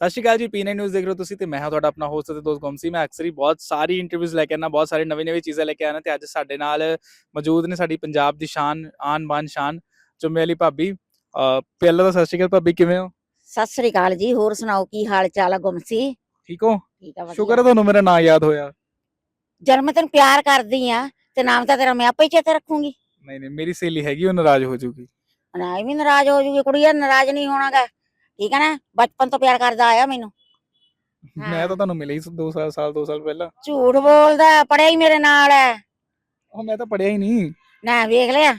ਸਤਿ ਸ਼੍ਰੀ ਅਕਾਲ ਜੀ ਪੀਨੇ ਨਿਊਜ਼ ਦੇਖ ਰਹੇ ਹੋ ਤੁਸੀਂ ਤੇ ਮੈਂ ਹਾਂ ਤੁਹਾਡਾ ਆਪਣਾ ਹੋਸਟ ਤੇ ਦੋਸਤ ਗਮਸੀ ਮੈਂ ਅਕਸਰ ਹੀ ਬਹੁਤ ਸਾਰੀ ਇੰਟਰਵਿਊਜ਼ ਲੈ ਕੇ ਆਣਾ ਬਹੁਤ ਸਾਰੀ ਨਵੀਂ ਨਵੀਂ ਚੀਜ਼ਾਂ ਲੈ ਕੇ ਆਣਾ ਤੇ ਅੱਜ ਸਾਡੇ ਨਾਲ ਮੌਜੂਦ ਨੇ ਸਾਡੀ ਪੰਜਾਬ ਦੀ ਸ਼ਾਨ ਆਨ ਬਾਨ ਸ਼ਾਨ ਚੁੰਮੇ ਵਾਲੀ ਭਾਬੀ। ਪਹਿਲਾਂ ਤਾਂ ਸਤਿ ਸ਼੍ਰੀ ਅਕਾਲ ਭਾਬੀ ਕਿਵੇਂ ਹੋ? ਸਤਿ ਸ੍ਰੀ ਅਕਾਲ ਜੀ ਹੋਰ ਸੁਣਾਓ ਕੀ ਹਾਲ ਚਾਲ ਆ ਗੁੰਮਸੀ ਠੀਕ ਹੋ? ਠੀਕ ਆ ਸ਼ੁਕਰ ਹੈ ਤੁਹਾਨੂੰ ਮੇਰਾ ਨਾਂ ਯਾਦ ਹੋਇਆ। ਜਦ ਮੈਂ ਤੈਨੂੰ ਪਿਆਰ ਕਰਦੀ ਆ ਤੇ ਨਾਮ ਤਾਂ ਤੇਰਾ ਮੈਂ ਆਪੇ ਚੇਤੇ ਰੱਖੂੰਗੀ। ਨਹੀਂ ਨਹੀਂ ਮੇਰੀ ਸਹੇਲੀ ਹੈਗੀ ਉਹ ਨਾਰਾਜ਼ ਹੋ ਜਾਊਗੀ ਨਾ ਵੀ ਨਾਰਾਜ਼ ਹੋ ਜੂਗੀ ਕੁੜੀਆ ਨਾਰਾਜ਼ ਨਹੀਂ ਹੋਣਾਗਾ। ਠੀਕ ਹੈ ਨਾ? ਬਚਪਨ ਤੋਂ ਪਿਆਰ ਕਰਦਾ ਆਇਆ ਮੈਨੂੰ। ਮੈਂ। ਤਾਂ ਤੁਹਾਨੂੰ ਮਿਲਿਆ ਹੀ 2 ਸਾਲ ਸਾਲ 2 ਸਾਲ ਪਹਿਲਾਂ। ਝੂਠ ਬੋਲਦਾ ਪੜਿਆ ਹੀ ਮੇਰੇ ਨਾਲ ਹੈ ਉਹ ਮੈਂ ਤਾਂ ਪੜਿਆ ਹੀ ਨਹੀਂ। ਨਾ ਵੇਖ ਲਿਆ।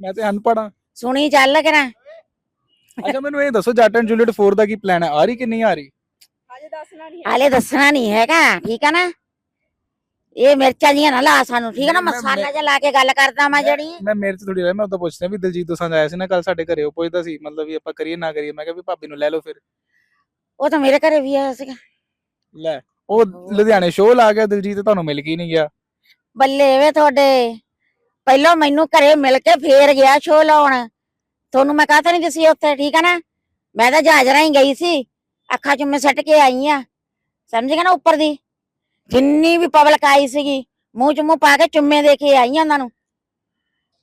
ਮੈਂ ਤੇ ਅਨਪੜ੍ਹ ਹਾਂ ਸੁਣੀ ਚੱਲ ਕੇ ਨਾ। ਅੱਛਾ ਮੈਨੂੰ ਇਹ ਦੱਸੋ ਜੱਟ ਐਂਡ ਜੂਲੀਅਟ 4 ਦਾ ਕੀ ਪਲਾਨ ਹੈ? ਆ ਰਹੀ ਕਿ ਨਹੀਂ ਆ ਰਹੀ? ਹਜੇ ਦੱਸਣਾ ਨਹੀਂ ਹਾਲੇ ਦੱਸਣਾ ਨਹੀਂ ਹੈਗਾ ਠੀਕ ਹੈ ਨਾ? ਇਹ ਮਿਰਚਾਂ ਜੀਆਂ ਨਾ ਲਾ ਸਾਨੂੰ ਠੀਕ ਹੈ ਨਾ? ਮੈਂ- ਮਸਾਲਾ ਜਿਹਾ ਲਾ ਕੇ ਗੱਲ ਕਰਦਾ ਮੈਂ ਜਿਹੜੀ। ਮੈਂ ਮੇਰੇ ਚ ਥੋੜੀ ਰਹਿ ਮੈਂ ਉਦੋਂ ਪੁੱਛਦਾ ਵੀ ਦਲਜੀਤ ਦੋਸਾਂਝ ਆਇਆ ਸੀ ਨਾ ਕੱਲ ਸਾਡੇ ਘਰੇ ਉਹ ਪੁੱਛਦਾ ਸੀ ਮਤਲਬ ਵੀ ਆਪਾਂ ਕਰੀਏ ਨਾ ਕਰੀਏ। ਮੈਂ ਕਿਹਾ ਵੀ ਭਾਬੀ ਨੂੰ ਲੈ ਲਓ ਫਿਰ। ਉਹ ਤਾਂ ਮੇਰੇ ਘਰੇ ਵੀ ਆਇਆ ਸੀਗਾ। ਲੈ ਉਹ ਲੁਧਿਆਣੇ ਸ਼ੋਅ ਲਾ ਗਿਆ ਦਿਲਜੀਤ ਤੁਹਾਨੂੰ ਮਿਲ ਕੇ ਹੀ ਨਹੀਂ ਗਿਆ। ਬੱਲੇ ਵੇ ਤੁਹਾਡੇ। ਪਹਿਲਾਂ ਮੈਨੂੰ ਘਰੇ ਮਿਲ ਕੇ ਫੇਰ ਗਿਆ ਸ਼ੋਅ ਲਾਉਣ। ਤੁਹਾਨੂੰ ਮੈਂ ਕਹਤਾ ਨਹੀਂ ਦਿਸੀ ਉੱਥੇ ਠੀਕ ਹੈ ਨਾ? ਮੈਂ ਤਾਂ ਜਹਾਜ਼ ਰਾਹੀਂ ਗਈ ਸੀ। ਅੱਖਾਂ ਚ ਮੈਂ ਸੱਟ ਕੇ ਆਈ ਆ। ਸਮਝ ਗਿਆ ਨਾ ਉੱਪਰ ਦੀ? ਜਿੰਨੀ ਵੀ ਪਬਲਿਕ ਆਈ ਸੀਗੀ, ਮੂੰਹ ਚ ਮੂੰਹ ਪਾ ਕੇ ਚੁੰਮੇ ਦੇ ਕੇ ਆਈ ਉਹਨਾਂ ਨੂੰ।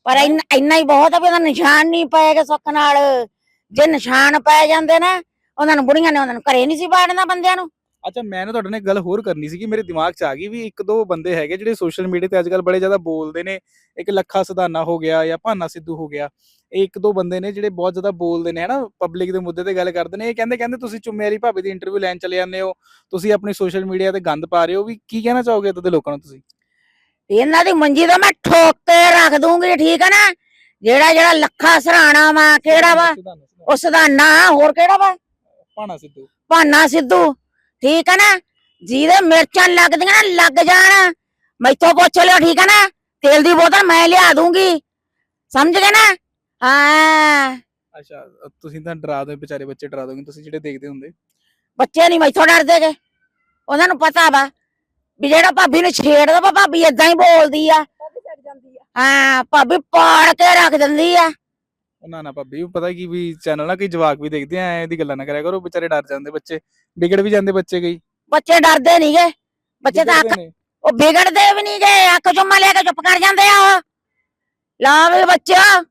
ਪਰ ਇੰਨਾ ਇੰਨਾ ਹੀ ਬਹੁਤ ਆ ਵੀ ਉਹਦਾ ਨਿਸ਼ਾਨ ਨਹੀਂ ਪਏਗਾ ਸੁੱਖ ਨਾਲ। ਜੇ ਨਿਸ਼ਾਨ ਪੈ ਜਾਂਦੇ ਨਾ, ਉਹਨਾਂ ਨੂੰ ਬੁੜੀਆਂ ਨੇ ਉਹਨਾਂ ਨੂੰ ਘਰੇ ਨਹੀਂ ਸੀ ਬਾੜਨਾ ਬੰਦਿਆਂ ਨੂੰ। ਅੱਛਾ ਮੈਂ ਨਾ ਤੁਹਾਡੇ ਨਾਲ ਇੱਕ ਗੱਲ ਹੋਰ ਕਰਨੀ ਸੀ ਕਿ ਮੇਰੇ ਦਿਮਾਗ 'ਚ ਆ ਗਈ ਵੀ ਇੱਕ ਦੋ ਬੰਦੇ ਹੈਗੇ ਜਿਹੜੇ ਸੋਸ਼ਲ ਮੀਡੀਆ ਤੇ ਅੱਜਕੱਲ ਬੜੇ ਜ਼ਿਆਦਾ ਬੋਲਦੇ ਨੇ ਇੱਕ ਲੱਖਾ ਸਦਾਨਾ ਹੋ ਗਿਆ ਜਾਂ ਭਾਨਾ ਸਿੱਧੂ ਹੋ ਗਿਆ ਇਹ ਇੱਕ ਦੋ ਬੰਦੇ ਨੇ ਜਿਹੜੇ ਬਹੁਤ ਜ਼ਿਆਦਾ ਬੋਲਦੇ ਨੇ ਹਨਾ ਪਬਲਿਕ ਦੇ ਮੁੱਦੇ ਤੇ ਗੱਲ ਕਰਦੇ ਨੇ ਇਹ ਕਹਿੰਦੇ ਕਹਿੰਦੇ ਤੁਸੀਂ ਚੁੰਮੇ ਵਾਲੀ ਭਾਬੀ ਦੀ ਇੰਟਰਵਿਊ ਲੈਣ ਚਲੇ ਜਾਂਦੇ ਹੋ ਤੁਸੀਂ ਆਪਣੀ ਸੋਸ਼ਲ ਮੀਡੀਆ ਤੇ ਗੰਦ ਪਾ ਰਹੇ ਹੋ ਵੀ ਕੀ ਕਹਿਣਾ ਚਾਹੋਗੇ ਤੁਹਾਡੇ ਲੋਕਾਂ ਨੂੰ ਤੁਸੀਂ? ਇਹਨਾਂ ਦੀ ਮੰਜੀ ਤਾਂ ਮੈਂ ਠੋਕ ਕੇ ਰੱਖ ਦੂੰਗੀ ਠੀਕ ਹੈ ਨਾ? ਜਿਹੜਾ ਜਿਹੜਾ ਲੱਖਾ ਸਰਾਣਾ ਵਾ ਕਿਹੜਾ ਵਾ? ਸਿਧਾਨਾ, ਸਿਧਾਨਾ। ਉਸ ਦਾ ਨਾਂ ਹੋਰ ਕਿਹੜਾ ਵਾ? ਭਾਨਾ ਸਿੱਧੂ। ਭਾਨਾ ਸਿੱਧੂ। ਠੀਕ ਹੈ ਨਾ? ਜਿਹਦੇ ਮਿਰਚਾਂ ਲੱਗਦੀਆਂ ਨਾ ਲੱਗ ਜਾਣ। ਮੈਥੋਂ ਪੁੱਛ ਲਿਓ ਠੀਕ ਹੈ ਨਾ? ਤੇਲ ਦੀ ਬੋਤਲ ਮੈਂ ਲਿਆ ਦੂੰਗੀ। ਸਮਝ ਗਏ ਨਾ? ਹਾਂ। ਅੱਛਾ ਤੁਸੀਂ ਤਾਂ ਡਰਾ ਦੋ ਵਿਚਾਰੇ ਬੱਚੇ ਡਰਾ ਦੋਗੇ ਤੁਸੀਂ ਜਿਹੜੇ ਦੇਖਦੇ ਹੁੰਦੇ। ਬੱਚੇ ਨਹੀਂ ਮੈਥੋਂ ਡਰਦੇ ਗੇ। ਉਹਨਾਂ ਨੂੰ ਪਤਾ ਵਾ ਵੀ ਜਿਹੜਾ ਭਾਬੀ ਨੂੰ ਛੇੜਦਾ ਵਾ ਭਾਬੀ ਇਦਾਂ ਹੀ ਬੋਲਦੀ ਆ। ਵੀ ਛੱਡ ਜਾਂਦੀ ਆ। ਹਾਂ ਭਾਬੀ ਪਾੜ ਕੇ ਰੱਖ ਦਿੰਦੀ ਆ। ਨਾ ਨਾ ਭਾਬੀ ਪਤਾ ਕੀ ਵੀ ਚੈਨਲ ਨਾ ਕਈ ਜਵਾਕ ਵੀ ਦੇਖਦੇ ਆ ਐ ਦੀ ਗੱਲਾਂ ਨਾ ਕਰਿਆ ਕਰੋ ਵਿਚਾਰੇ ਡਰ ਜਾਂਦੇ ਬੱਚੇ ਵਿਗੜ ਵੀ ਜਾਂਦੇ ਬੱਚੇ ਕਈ। ਬੱਚੇ ਡਰਦੇ ਨਹੀਂ ਬੱਚੇ ਤਾਂ ਅੱਖ। ਉਹ ਵਿਗੜਦੇ ਵੀ ਨਹੀਂ ਗਏ ਅੱਖ ਚੁੰਮਾ ਲੈ ਕੇ ਚੁੱਪ ਕਰ ਜਾਂਦੇ ਆ ਉਹ। ਲਾ ਵੀ ਬੱਚਿਓ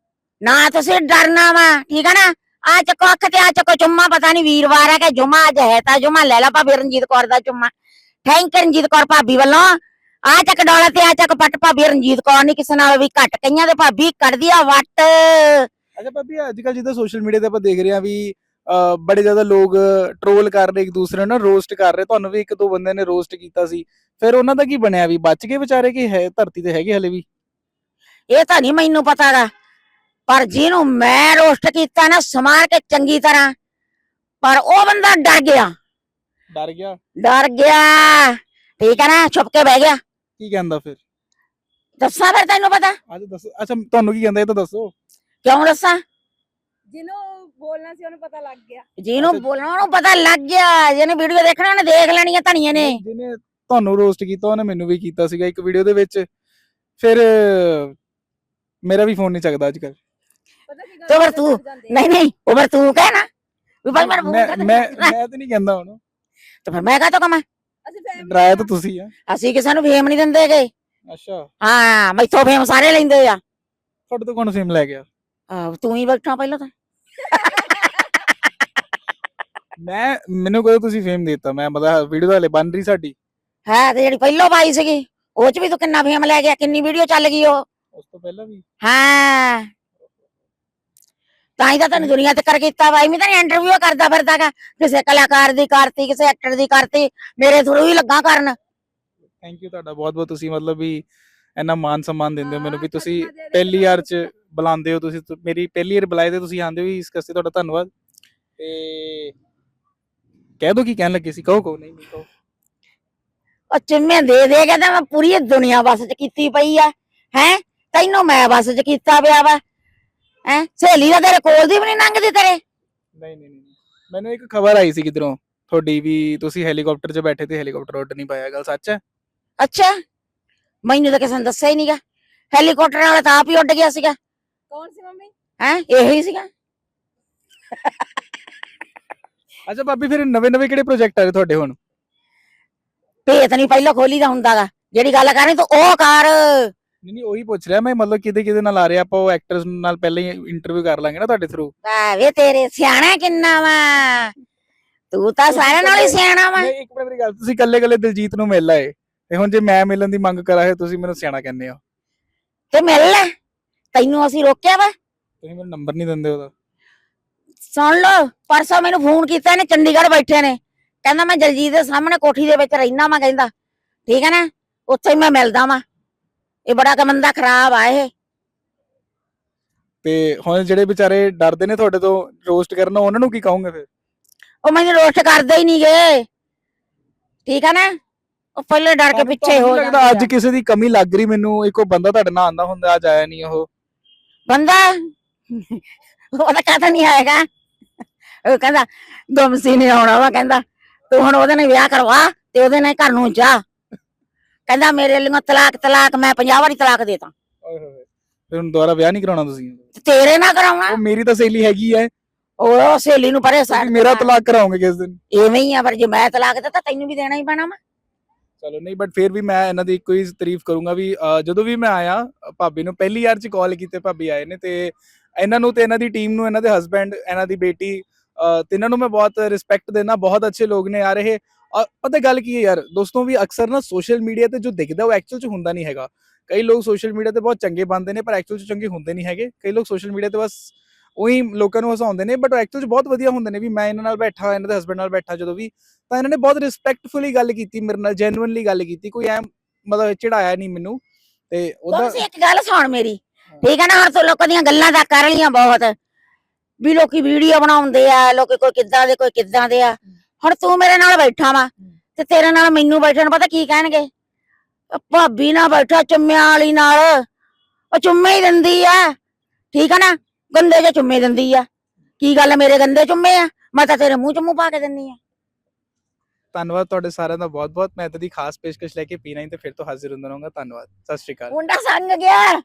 ਨਾ ਤੁਸੀਂ ਡਰਨਾ ਵਾ ਠੀਕ ਆ ਨਾ? ਆ ਚੱਕੋ ਅੱਖ ਤੇ ਆ ਚੱਕੋ ਚੁੰਮਾ ਪਤਾ ਨਹੀਂ ਵੀਰਵਾਰ ਹੈ ਕਿ ਜੁਮਾ ਅੱਜ ਹੈ ਤਾਂ ਜੁਮਾ ਲੈ ਲਾ ਭਾਬੀ ਰਣਜੀਤ ਕੌਰ ਦਾ ਚੁੰਮਾ। ਥੈਂਕ ਰਣਜੀਤ ਕੌਰ ਭਾਬੀ ਵੱਲੋਂ। ਆ ਚੱਕ ਡੋਲਾ ਤੇ ਆ ਚੱਕ ਪੱਟ ਭਾਬੀ ਰਣਜੀਤ ਕੌਰ ਨਹੀਂ ਕਿਸੇ ਨਾਲ ਵੀ ਘੱਟ ਕਈਆਂ ਦੇ ਭਾਬੀ ਕੱਢਦੀ ਆ ਵੱਟ। ਅੱਛਾ ਭਾਬੀ ਅੱਜ ਕੱਲ ਜਿੱਦਾਂ ਸੋਸ਼ਲ ਮੀਡੀਆ ਤੇ ਆਪਾਂ ਦੇਖ ਰਹੇ ਆ ਵੀ ਅਹ, ਬੜੇ ਜ਼ਿਆਦਾ ਲੋਕ ਟ੍ਰੋਲ ਕਰ ਰਹੇ ਇੱਕ ਦੂਸਰੇ ਨੂੰ ਰੋਸਟ ਕਰ ਰਹੇ। ਤੁਹਾਨੂੰ ਵੀ ਇੱਕ ਦੋ ਬੰਦੇ ਨੇ ਰੋਸਟ ਕੀਤਾ ਸੀ। ਫਿਰ ਉਹਨਾਂ ਦਾ ਕੀ ਬਣਿਆ ਵੀ? ਬਚ ਗਏ ਵਿਚਾਰੇ ਕਿ ਹੈ ਧਰਤੀ ਤੇ ਹੈਗੇ ਹਲੇ ਵੀ? ਇਹ ਤਾਂ ਨਹੀਂ ਮੈਨੂੰ ਪਤਾਗਾ। ਪਰ ਜਿਹਨੂੰ ਮੈਂ ਰੋਸਟ ਕੀਤਾ ਨਾ ਸਮਾਰ ਕੇ ਚੰਗੀ ਤਰ੍ਹਾਂ ਪਰ ਉਹ ਬੰਦਾ ਡਰ ਗਿਆ। ਡਰ ਗਿਆ? ਡਰ ਗਿਆ। ਠੀਕ ਹੈ ਨਾ? ਛੁਪ ਕੇ ਬਹਿ ਗਿਆ। ਕੀ ਕਹਿੰਦਾ ਫਿਰ? ਦੱਸਾਂ ਫਿਰ ਤੈਨੂੰ ਪਤਾ? ਅੱਜ ਦੱਸੋ ਅੱਛਾ ਤੁਹਾਨੂੰ ਕੀ ਕਹਿੰਦਾ ਇਹ ਤਾਂ ਦੱਸੋ। ਕਿਉਂ ਦੱਸਾਂ? ਜਿਹਨੂੰ ਬੋਲਣਾ ਸੀ ਉਹਨੂੰ ਪਤਾ ਲੱਗ ਗਿਆ। ਜਿਹਨੂੰ। ਬੋਲਣਾ ਉਹਨੂੰ ਪਤਾ ਲੱਗ ਗਿਆ। ਜਿਹਨੇ ਵੀਡੀਓ ਦੇਖਣਾ ਉਹਨੇ ਦੇਖ ਲੈਣੀ ਹੈ ਧਣੀਏ ਨੇ। ਜਿਹਨੇ ਤੁਹਾਨੂੰ ਰੋਸਟ ਕੀਤਾ ਉਹਨੇ ਮੈਨੂੰ ਵੀ ਕੀਤਾ ਸੀਗਾ ਇੱਕ ਵੀਡੀਓ ਦੇ ਵਿੱਚ। ਫਿਰ ਮੇਰਾ ਵੀ ਫੋਨ ਨਹੀਂ ਚੱਕਦਾ ਅੱਜ ਕੱਲ ਪਤਾ ਕੀ ਤੇ ਫਿਰ ਤੂੰ- ਆ। ਨਹੀਂ ਨਹੀਂ ਉਹ ਫਿਰ ਤੂੰ ਕਹਿ ਨਾ। ਵੀ ਭਾਈ ਮੇਰਾ ਮੈਂ ਮੈਂ ਮੈਂ ਤੇ ਨਹੀਂ ਕਹਿੰਦਾ ਹੁਣ ਤੇ ਫਿਰ ਮੈਂ ਕਹਤਾ ਕਮਾ ਡਰਾਇਆ ਆ। ਤਾਂ ਤੁਸੀਂ ਆ। ਅਸੀਂ ਕਿਸੇ ਨੂੰ ਫੇਮ ਨਹੀਂ ਦਿੰਦੇ ਅੱਛਾ। ਹਾਂ ਮੈਥੋਂ ਫੇਮ ਸਾਰੇ ਲੈਂਦੇ ਆ। ਤੁਹਾਡੇ ਤੋਂ ਕੌਣ ਸਿਮ ਲੈ ਗਿਆ? ਆਹ, ਤੂੰ ਹੀ ਬੈਠਾ ਪਹਿਲਾਂ ਤਾਂ। ਮੈਂ ਮੈਨੂੰ ਕਹੋ ਤੁਸੀਂ ਫੇਮ ਦਿੱਤਾ? ਮੈਂ ਮਤਲਬ ਵੀਡੀਓ ਤਾਂ ਹਲੇ ਬਣ ਰਹੀ ਸਾਡੀ। ਹੈ ਤੇ ਜਿਹੜੀ ਪਹਿਲੋਂ ਪਾਈ ਸੀਗੀ ਉਹ ਚ ਵੀ ਤੂੰ ਕਿੰਨਾ ਫੇਮ ਲੈ ਗਿਆ ਕਿੰਨੀ ਵੀਡੀਓ ਚੱਲ ਗਈ ਉਹ? ਉਸ ਤੋਂ ਪਹਿਲਾਂ ਵੀ। ਹਾਂ। ਤਾਂ ਹੀ ਤਾਂ ਤੈਨੂੰ ਦੁਨੀਆ ਤੇ ਕਰ ਕੀਤਾ ਵਾ। ਐਵੇਂ ਤਾਂ ਇੰਟਰਵਿਊ ਕਰਦਾ ਫਿਰਦਾਗਾ ਕਿਸੇ ਕਲਾਕਾਰ ਦੀ ਕਰਤੀ ਕਿਸੇ ਐਕਟਰ ਦੀ ਕਰਤੀ। ਮੇਰੇ ਥਰੂ ਹੀ ਲੱਗਾ ਕਰਨ। ਥੈਂਕ ਯੂ ਤੁਹਾਡਾ ਬਹੁਤ ਬਹੁਤ ਤੁਸੀਂ ਮਤਲਬ ਵੀ ਇੰਨਾ ਮਾਨ ਸਨਮਾਨ ਦਿੰਦੇ ਹੋ ਮੈਨੂੰ ਵੀ। ਤੁਸੀਂ ਪਹਿਲੀ ਵਾਰ ਚ। ਬੁਲਾਉਂਦੇ ਹੋ ਤੁਸੀਂ? ਤੁ- ਮੇਰੀ ਪਹਿਲੀ ਵਾਰ ਬੁਲਾਏ ਤੇ ਤੁਸੀਂ ਆਂਦੇ ਹੋ ਇਸ ਕਰਕੇ ਤੁਹਾਡਾ ਧੰਨਵਾਦ। ਤੇ ਕਹਿ ਦੋ ਕੀ ਕਹਿਣ ਲੱਗੇ ਸੀ? ਕਹੋ ਕਹੋ ਨਹੀਂ ਨਹੀਂ ਕਹੋ। ਉਹ ਚਿੰਮੇ ਦੇ ਦੇ ਕੇ ਤਾਂ ਮੈਂ ਪੂਰੀ ਦੁਨੀਆ ਬਸ ਚ ਕੀਤੀ ਪਈ ਆ ਹੈ? ਤੈਨੂੰ ਮੈਂ ਬਸ ਚ ਕੀਤਾ ਪਿਆ ਵਾ ਹੈ? ਸਹੇਲੀ ਦਾ ਤੇਰੇ ਕੋਲ ਦੀ ਵੀ ਨਹੀਂ ਲੰਘਦੀ ਤੇਰੇ। ਨਹੀਂ ਨਹੀਂ ਨਹੀਂ ਮੈਨੂੰ ਇੱਕ ਖਬਰ ਆਈ ਸੀ ਕਿਧਰੋਂ ਤੁਹਾਡੀ ਵੀ ਤੁਸੀਂ ਹੈਲੀਕਾਪਟਰ 'ਚ ਬੈਠੇ ਤੇ ਹੈਲੀਕਾਪਟਰ ਉੱਡ ਨਹੀਂ ਪਾਇਆ ਗੱਲ ਸੱਚ ਹੈ? ਅੱਛਾ। ਮੈਨੂੰ ਤਾਂ ਕਿਸੇ ਨੇ ਦੱਸਿਆ ਹੀ ਨਹੀਂਗਾ ਹੈਲੀਕਾਪਟਰ ਵਾਲਾ ਤਾਂ ਆਪ ਹੀ ਉੱਡ ਗਿਆ ਸੀਗਾ। ਕੌਣ ਸੀ ਮੰਮੀ? ਹੈ ਇਹੀ ਸੀਗਾ। ਅੱਛਾ ਭਾਬੀ ਫਿਰ ਨਵੇਂ ਨਵੇਂ ਕਿਹੜੇ ਪ੍ਰੋਜੈਕਟ ਆ ਰਹੇ ਤੁਹਾਡੇ ਹੁਣ? ਭੇਤ ਨਹੀਂ ਪਹਿਲਾਂ ਖੋਲੀ ਦਾ ਹੁੰਦਾਗਾ। ਜਿਹੜੀ ਗੱਲ ਕਰਨੀ ਤੂੰ ਉਹ ਕਰ। ਨਹੀਂ ਨਹੀਂ ਉਹੀ ਪੁੱਛ ਰਿਹਾ ਮੈਂ ਮਤਲਬ ਕਿਹਦੇ ਕਿਹਦੇ ਨਾਲ ਆ ਰਿਹਾ ਆਪਾਂ ਉਹ ਐਕਟਰਸ ਨਾਲ ਪਹਿਲਾਂ ਹੀ ਇੰਟਰਵਿਊ ਕਰ ਲਾਂਗੇ ਨਾ ਤੁਹਾਡੇ ਥਰੂ ਵੇ ਤੇਰੇ ਸਿਆਣਾ ਕਿੰਨਾ ਵਾ। ਤੂੰ ਤਾਂ ਸਾਰਿਆਂ ਨਾਲ ਹੀ ਸਿਆਣਾ ਵਾ। ਨਹੀਂ ਇੱਕ ਮਿੰਟ ਮੇਰੀ ਗੱਲ ਤੁਸੀਂ ਇਕੱਲੇ ਇਕੱਲੇ ਦਿਲਜੀਤ ਨੂੰ ਮਿਲ ਆਏ। ਤੇ ਹੁਣ ਜੇ ਮੈਂ ਮਿਲਣ ਦੀ ਮੰਗ ਕਰਾਂ ਤੁਸੀਂ ਮੈਨੂੰ ਸਿਆਣਾ ਕਹਿੰਦੇ ਹੋ। ਤੇ ਮਿਲ ਲੈ। ਤੈਨੂੰ ਅਸੀਂ ਰੋਕਿਆ ਵਾ? ਤੁਸੀਂ ਮੈਨੂੰ ਨੰਬਰ ਨਹੀਂ ਦਿੰਦੇ ਉਹਦਾ। ਸੁਣ ਲੋ ਪਰਸੋਂ ਮੈਨੂੰ ਫੋਨ ਕੀਤਾ ਇਹਨੇ ਚੰਡੀਗੜ੍ਹ ਬੈਠੇ ਨੇ। ਕਹਿੰਦਾ ਮੈਂ ਜਲਜੀਤ ਦੇ ਸਾਹਮਣੇ ਕੋਠੀ ਦੇ ਵਿੱਚ ਰਹਿਣਾ ਵਾ ਕਹਿੰਦਾ। ਠੀਕ ਹੈ ਨਾ? ਉੱਥੇ ਹੀ ਮੈਂ ਮਿਲਦਾ ਵਾਂ। ਇਹ ਬੜਾ ਕਮੰਦਾ ਖਰਾਬ ਆ ਇਹ। ਤੇ ਹੁਣ ਜਿਹੜੇ ਵਿਚਾਰੇ ਡਰਦੇ ਨੇ ਤੁਹਾਡੇ ਤੋਂ ਰੋਸਟ ਕਰਨਾ ਉਹਨਾਂ ਨੂੰ ਕੀ ਕਹੋਗੇ ਫਿਰ? ਉਹ ਮੈਨੂੰ ਰੋਸਟ ਕਰਦੇ ਹੀ ਨਹੀਂ ਗਏ ਠੀਕ ਹੈ ਨਾ? ਉਹ ਪਹਿਲੇ ਡਰ ਕੇ ਪਿੱਛੇ ਹੋ ਲੱਗਦਾ ਜਾਂਦੇ ਅੱਜ। ਕਿਸੇ ਦੀ ਕਮੀ ਲੱਗ ਰਹੀ ਮੈਨੂੰ ਇੱਕ ਬੰਦਾ ਤੁਹਾਡੇ ਨਾਲ ਆਂਦਾ ਹੁੰਦਾ ਅੱਜ ਆਇਆ ਨਹੀਂ ਉਹ। ਬੰਦਾ? ਉਹਦਾ ਕਹਤਾ ਨਹੀਂ ਆਏਗਾ? ਉਹ ਕਹਿੰਦਾ ਗਮਸੀ ਨੇ ਆਉਣਾ ਵਾ ਕਹਿੰਦਾ। ਤੂੰ ਹੁਣ ਉਹਦੇ ਨਾਲ ਵਿਆਹ ਕਰਵਾ ਤੇ ਉਹਦੇ ਨਾਲ ਘਰ ਨੂੰ ਜਾ। ਕਹਿੰਦਾ ਮੇਰੇ ਲਈ ਤਲਾਕ ਤਲਾਕ ਮੈਂ 50 ਵਾਰੀ ਤਲਾਕ ਦੇਤਾ ਫਿਰ ਹੁਣ ਦੁਬਾਰਾ ਵਿਆਹ ਨਹੀਂ ਕਰਾਉਣਾ ਤੁਸੀਂ? ਤੇਰੇ ਨਾਲ ਕਰਾਉਣਾ? ਉਹ ਮੇਰੀ ਤਾਂ ਸਹੇਲੀ ਹੈਗੀ ਹੈ ਉਹ ਸਹੇਲੀ ਨੂੰ ਪਰੇ ਸਾਈਡ ਮੇਰਾ ਤਲਾਕ ਕਰਾਓਗੇ ਕਿਸ ਦਿਨ? ਐਵੇਂ ਹੀ ਆ ਪਰ ਜੇ ਮੈਂ ਤਲਾਕ ਦਿੱਤਾ ਤੈਨੂੰ ਵੀ ਦੇਣਾ ਹੀ ਪੈਣਾ ਵਾ। ਚਲੋ ਨਹੀਂ ਬਟ ਫਿਰ ਵੀ ਮੈਂ ਇਹਨਾਂ ਦੀ ਇੱਕੋ ਹੀ ਤਾਰੀਫ ਕਰੂੰਗਾ ਵੀ ਅਹ, ਜਦੋਂ ਵੀ ਮੈਂ ਆਇਆ ਭਾਬੀ ਨੂੰ ਪਹਿਲੀ ਵਾਰ ਚ ਕਾਲ ਕੀਤੇ ਭਾਬੀ ਆਏ ਨੇ ਤੇ ਇਹਨਾਂ ਨੂੰ ਤੇ ਇਹਨਾਂ ਦੀ ਟੀਮ ਨੂੰ ਇਹਨਾਂ ਦੇ ਹਸਬੰਡ ਇਹਨਾਂ ਦੀ ਬੇਟੀ ਅ, ਤਿੰਨਾਂ ਨੂੰ ਮੈਂ ਬਹੁਤ ਰਿਸਪੈਕਟ ਦੇਣਾ ਬਹੁਤ ਅੱਛੇ ਲੋਕ ਨੇ ਯਾਰ ਇਹ। ਅ, ਪਤਾ ਗੱਲ ਕੀ ਹੈ ਯਾਰ ਦੋਸਤੋ ਵੀ ਅਕਸਰ ਨਾ ਸੋਸ਼ਲ ਮੀਡੀਆ ਤੇ ਜੋ ਦਿਖਦਾ ਉਹ ਐਕਚੁਅਲ ਚ ਹੁੰਦਾ ਨਹੀਂ ਹੈਗਾ। ਕਈ ਲੋਕ ਸੋਸ਼ਲ ਮੀਡੀਆ ਤੇ ਬਹੁਤ ਚੰਗੇ ਬਣਦੇ ਨੇ ਪਰ ਐਕਚੁਅਲ ਚ ਚੰਗੇ ਹੁੰਦੇ ਨਹੀਂ ਹੈਗੇ। ਕਈ ਲੋਕ ਸੋਸ਼ਲ ਮੀਡੀਆ ਤੇ ਬਸ ਉਹੀ ਲੋਕਾਂ ਨੂੰ ਹਸਾਉਂਦੇ ਨੇ ਬਟ ਐਕਚੁਅਲ ਚ ਬਹੁਤ ਵਧੀਆ ਹੁੰਦੇ ਨੇ ਵੀ ਮੈਂ ਇਹਨਾਂ ਨਾਲ ਬੈਠਾ, ਇਹਨਾਂ ਦੇ ਹਸਬੰਡ ਨਾਲ ਬੈਠਾ ਜਦੋਂ ਵੀ, ਤਾਂ ਇਹਨਾਂ ਨੇ ਬਹੁਤ ਰਿਸਪੈਕਟਫੁਲੀ ਗੱਲ ਕੀਤੀ ਮੇਰੇ ਨਾਲ ਜੈਨੂਇਨਲੀ ਗੱਲ ਕੀਤੀ, ਕੋਈ ਐ ਮਤਲਬ ਚੜਾਇਆ ਨਹੀਂ ਮੈਨੂੰ, ਤੇ ਉਹਦਾ ਤੁਸੀਂ ਇੱਕ ਗੱਲ ਸੁਣ ਮੇਰੀ, ਠੀਕ ਹੈ ਨਾ, ਹੁਣ ਤੂੰ ਲੋਕਾਂ ਦੀਆਂ ਗੱਲਾਂ ਤਾਂ ਕਰ ਲੀਆਂ ਬਹੁਤ, ਵੀ ਲੋਕੀ ਵੀਡੀਓ ਬਣਾਉਂਦੇ ਆ, ਲੋਕੀ ਕੋਈ ਕਿੱਦਾਂ ਦੇ, ਕੋਈ ਕਿੱਦਾਂ ਦੇ ਆ, ਹੁਣ ਤੂੰ ਮੇਰੇ ਨਾਲ ਬੈਠਾ ਵਾ, ਤੇ ਤੇਰੇ ਨਾਲ ਮੈਨੂੰ ਬੈਠਣ ਨੂੰ ਪਤਾ ਕੀ ਕਹਿਣਗੇ? ਭਾਬੀ ਨਾਲ ਬੈਠਾ ਚੁੰਮਿਆਂ ਵਾਲੀ ਨਾਲ, ਉਹ ਚੁੰਮੇ ਹੀ ਦਿੰਦੀ ਆ, ਠੀਕ ਆ ਨਾ ਗੰਦੇ ਜਿਹੇ ਚੁੰਮੇ ਦਿੰਦੀ ਆ। ਕੀ ਗੱਲ ਮੇਰੇ ਗੰਦੇ ਚੁੰਮੇ ਆ? ਮੈਂ ਤਾਂ ਤੇਰੇ ਮੂੰਹ ਚ ਮੂੰਹ ਪਾ ਕੇ ਦਿੰਨੀ ਆ। ਧੰਨਵਾਦ ਤੁਹਾਡੇ ਸਾਰਿਆਂ ਦਾ ਬਹੁਤ ਬਹੁਤ ਮੈਂ ਇੱਦਾਂ ਦੀ ਖਾਸ ਪੇਸ਼ਕਸ਼ ਲੈ ਕੇ ਪੀਣਾ ਹੀ ਤੇ ਫਿਰ ਤੋਂ ਹਾਜ਼ਰ ਹੁੰਦਾ ਰਹਾਂਗਾ। ਧੰਨਵਾਦ। ਸਤਿ ਸ਼੍ਰੀ ਅਕਾਲ। ਮੁੰਡਾ ਸੰਗ ਗਿਆ।